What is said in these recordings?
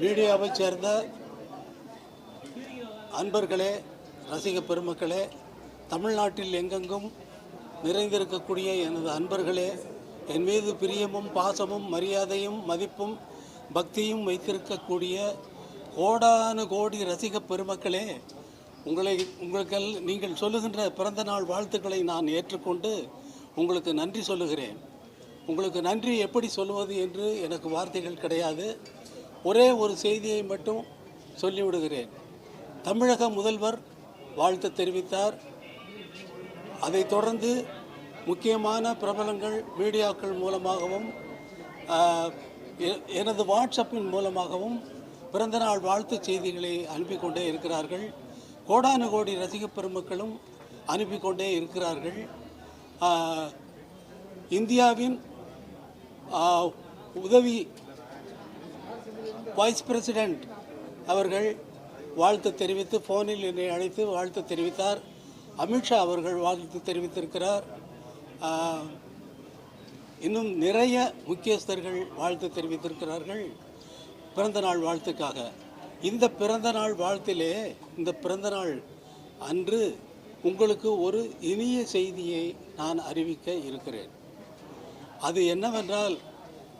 மீடியாவைச் சேர்ந்த அன்பர்களே ரசிக பெருமக்களே தமிழ்நாட்டில் எங்கெங்கும் நிறைந்திருக்கக்கூடிய எனது அன்பர்களே என் மீது பிரியமும் பாசமும் மரியாதையும் மதிப்பும் பக்தியும் வைத்திருக்கக்கூடிய கோடானு கோடி ரசிக பெருமக்களே உங்களை உங்களுக்கெல் நீங்கள் சொல்லுகின்ற பிறந்த நாள் வாழ்த்துக்களை நான் ஏற்றுக்கொண்டு உங்களுக்கு நன்றி சொல்லுகிறேன். உங்களுக்கு நன்றி எப்படி சொல்லுவது என்று எனக்கு வார்த்தைகள் கிடையாது. ஒரே ஒரு செய்தியை மட்டும் சொல்லிவிடுகிறேன். தமிழக முதல்வர் வாழ்த்து தெரிவித்தார். அதைத் தொடர்ந்து முக்கியமான பிரபலங்கள் மீடியாக்கள் மூலமாகவும் எ- எனது வாட்ஸ்அப்பின் மூலமாகவும் பிறந்தநாள் வாழ்த்து செய்திகளை அனுப்பி கொண்டே இருக்கிறார்கள். கோடானு கோடி ரசிக பெருமக்களும் அனுப்பி கொண்டே இருக்கிறார்கள் இந்தியாவின் உதவி வைஸ் பிரசிடெண்ட் அவர்கள் வாழ்த்து தெரிவித்து ஃபோனில் என்னை அழைத்து வாழ்த்து தெரிவித்தார். அமித்ஷா அவர்கள் வாழ்த்து தெரிவித்திருக்கிறார். இன்னும் நிறைய முக்கியஸ்தர்கள் வாழ்த்து தெரிவித்திருக்கிறார்கள். பிறந்தநாள் வாழ்த்துக்காக. இந்த பிறந்தநாள் வாழ்த்திலே இந்த பிறந்தநாள் அன்று உங்களுக்கு ஒரு இனிய செய்தியை நான் அறிவிக்க இருக்கிறேன். அது என்னவென்றால்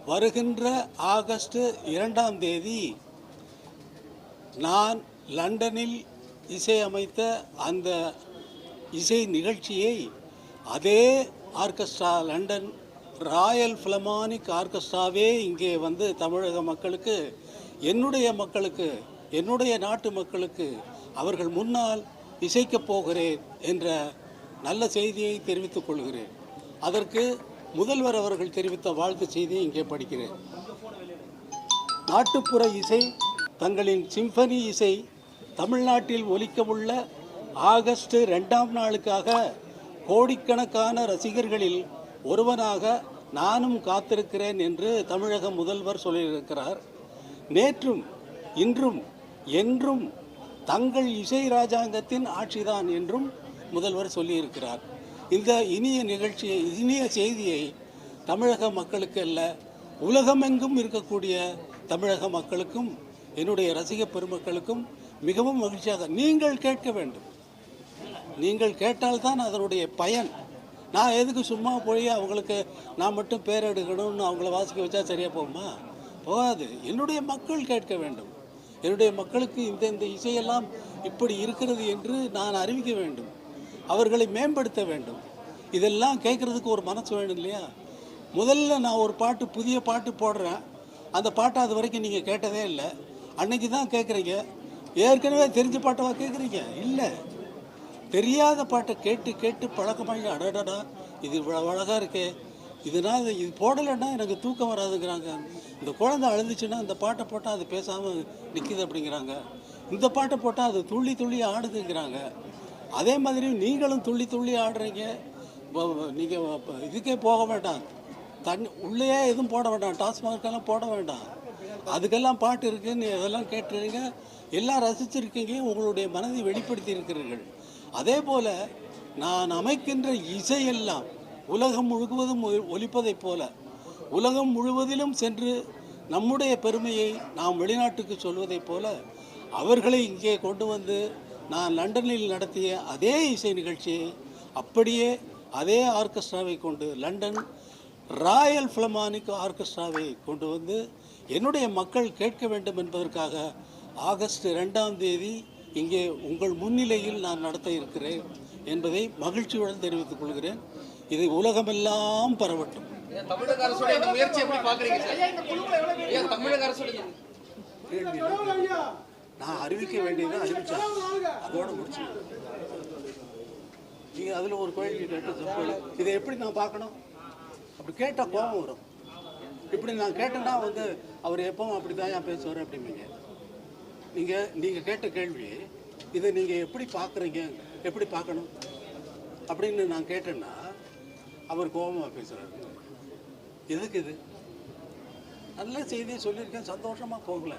வருகின்ற ஆகஸ்ட் இரண்டாம் தேதி நான் லண்டனில் இசையமைத்த அந்த இசை நிகழ்ச்சியை அதே ஆர்கெஸ்ட்ரா லண்டன் ராயல் ஃபிலமானிக் ஆர்கெஸ்ட்ராவே இங்கே வந்து தமிழக மக்களுக்கு என்னுடைய மக்களுக்கு என்னுடைய நாட்டு மக்களுக்கு அவர்கள் முன்னால் இசைக்கப் போகிறேன் என்ற நல்ல செய்தியை தெரிவித்துக் கொள்கிறேன். அதற்கு முதல்வர் அவர்கள் தெரிவித்த வாழ்த்து செய்தியை இங்கே படிக்கிறேன். நாட்டுப்புற இசை தங்களின் சிம்பனி இசை தமிழ்நாட்டில் ஒலிக்கவுள்ள ஆகஸ்ட் ரெண்டாம் நாளுக்காக கோடிக்கணக்கான ரசிகர்களில் ஒருவனாக நானும் காத்திருக்கிறேன் என்று தமிழக முதல்வர் சொல்லியிருக்கிறார். நேற்றும் இன்றும் என்றும் தங்கள் இசை ராஜாங்கத்தின் ஆட்சிதான் என்றும் முதல்வர் சொல்லியிருக்கிறார். இந்த இனிய நிகழ்ச்சியை இனிய செய்தியை தமிழக மக்களுக்கு அல்ல உலகமெங்கும் இருக்கக்கூடிய தமிழக மக்களுக்கும் என்னுடைய ரசிக பெருமக்களுக்கும் மிகவும் மகிழ்ச்சியாக நீங்கள் கேட்க வேண்டும். நீங்கள் கேட்டால்தான் அதனுடைய பயன். நான் எதுக்கு சும்மா போய் அவங்களுக்கு நான் மட்டும் பேர் எடுக்கணும்னு அவங்கள வாசிக்க வச்சா சரியாக போகுமா? போகாது. என்னுடைய மக்கள் கேட்க வேண்டும். என்னுடைய மக்களுக்கு இந்த இந்த இசையெல்லாம் இப்படி இருக்கிறது என்று நான் அறிவிக்க வேண்டும். அவர்களை மேம்படுத்த வேண்டும். இதெல்லாம் கேட்குறதுக்கு ஒரு மனசு வேணும் இல்லையா? முதல்ல நான் ஒரு பாட்டு புதிய பாட்டு போடுறேன். அந்த பாட்டை அது வரைக்கும் நீங்கள் கேட்டதே இல்லை. அன்னைக்கு தான் கேட்குறீங்க. ஏற்கனவே தெரிஞ்ச பாட்டவா கேட்குறீங்க? இல்லை. தெரியாத பாட்டை கேட்டு கேட்டு பழக்கமாகி அடடடா இது இவ்வளோ அழகாக இருக்கே. இதனால் இது போடலைன்னா எனக்கு தூக்கம் வராதுங்கிறாங்க. இந்த குழந்தை அழுதுச்சுன்னா இந்த பாட்டை போட்டால் அது பேசாமல் நிற்கிது அப்படிங்கிறாங்க. இந்த பாட்டை போட்டால் அது துள்ளி துள்ளி ஆடுதுங்கிறாங்க. அதே மாதிரி நீங்களும் துள்ளி துள்ளி ஆடுறீங்க. நீங்கள் இதுக்கே போக வேண்டாம். தண்ணி உள்ளேயே எதுவும் போட வேண்டாம். டாஸ்மார்க்கெல்லாம் போட வேண்டாம். அதுக்கெல்லாம் பாட்டு இருக்குன்னு அதெல்லாம் கேட்டுருங்க எல்லாம் ரசிச்சிருக்கீங்க. உங்களுடைய மனதை வெளிப்படுத்தி இருக்கிறீர்கள் அதே போல் நான் அமைக்கின்ற இசையெல்லாம் உலகம் முழுவதும் ஒ- ஒலிப்பதைப் போல உலகம் முழுவதிலும் சென்று நம்முடைய பெருமையை நாம் வெளிநாட்டுக்கு சொல்வதைப் போல அவர்களை இங்கே கொண்டு வந்து நான் லண்டனில் நடத்திய அதே இசை நிகழ்ச்சியை அப்படியே அதே ஆர்கெஸ்ட்ராவை கொண்டு லண்டன் ராயல் ஃபிலமானிக் ஆர்கெஸ்ட்ராவை கொண்டு வந்து என்னுடைய மக்கள் கேட்க வேண்டும் என்பதற்காக ஆகஸ்ட் ரெண்டாம் தேதி இங்கே உங்கள் முன்னிலையில் நான் நடத்த இருக்கிறேன் என்பதை மகிழ்ச்சியுடன் தெரிவித்துக் கொள்கிறேன் இது உலகமெல்லாம் பரவட்டும் தமிழக அரசோட இந்த முயற்சி எப்படி பாக்குறீங்க சார் ஏன் தமிழக அரசோட இந்த கேள்வி இல்லை. நான் அறிவிக்க வேண்டியதை அறிவிச்சேன். அதோடு முடிச்சு நீங்கள் அதில் ஒரு கோயில் கேட்டு சொல்லு. இதை எப்படி நான் பார்க்கணும்? அப்படி கேட்டால் கோபம் வரும். இப்படி நான் கேட்டேன்னா வந்து அவர் எப்பவும் அப்படி தான் ஏன் பேசுவார் அப்படிம்பீங்க. நீங்கள் நீங்கள் கேட்ட கேள்வி இதை நீங்கள் எப்படி பார்க்குறீங்க? எப்படி பார்க்கணும்? அப்படின்னு நான் கேட்டேன்னா அவர் கோபமாக பேசுகிறாரு எதுக்கு இது? நல்ல செய்தியை சொல்லியிருக்கேன். சந்தோஷமாக போகல.